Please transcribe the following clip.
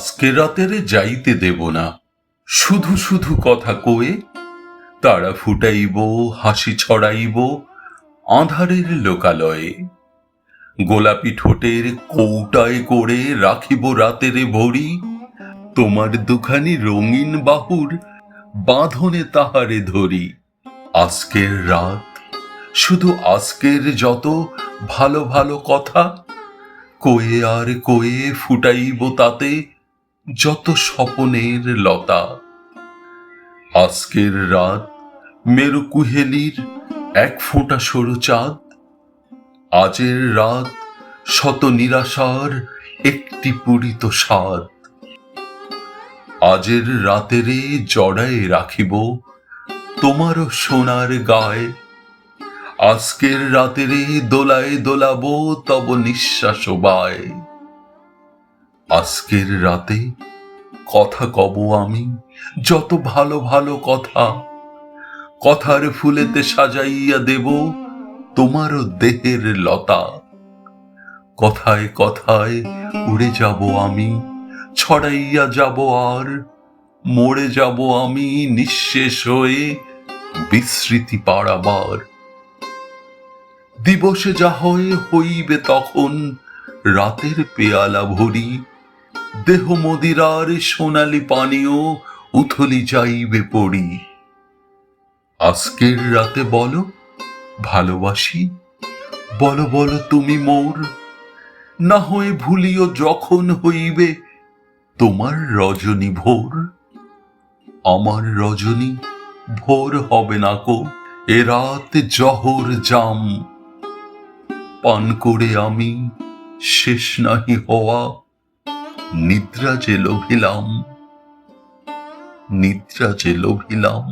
আজকে রাতের যাইতে দেব না। শুধু শুধু কথা কয়ে তারা ফুটাইব, হাসি ছড়াইব আধারের লোকালয়ে। গোলাপি ঠোঁটের কৌটায় করে রাখিব রাতের ভরি। তোমার দুখানি রঙিন বাহুর বাঁধনে তাহারে ধরি। আজকের রাত শুধু আজকের যত ভালো ভালো কথা, কয়ে আর কয়ে ফুটাইব তাতে যত স্বপনের লতা। আজকের রাত মেরু কুহেলির এক ফোঁটা সরু চাঁদ। আজের রাত শত নিরাশার একটি পুরিত স্বাদ। আজের রাতেরে জড়ায় রাখিব তোমারও সোনার গায়ে। আজকের রাতেরে দোলায় দোলাবো তব নিঃশ্বাস বায়। আজকের রাতে কথা কব আমি যত ভালো ভালো কথা। কথার ফুলেতে সাজাইয়া দেব তোমারও দেহের লতা। কথায় কথায় উড়ে যাব আমি, ছড়াইয়া যাব আর মরে যাব আমি নিঃশেষ হয়ে বিস্মৃতি পাড়াবার। দিবসে যা হয় হইবে তখন রাতের পেয়ালা ভরি দেহ মদিরার সোনালি পানীয় উথলি যাইবে পড়ি। আজকের রাতে বলো, ভালোবাসি? বলো বলো তুমি মোর। না হয়ে ভুলিও যখন হইবে তোমার রজনী ভোর। আমার রজনী ভোর হবে না কো, এ রাত জহর জাম। পান করে আমি শেষ নাহি হওয়া নিদ্রা যে লভিলাম নিদ্রা যে লোভিলাম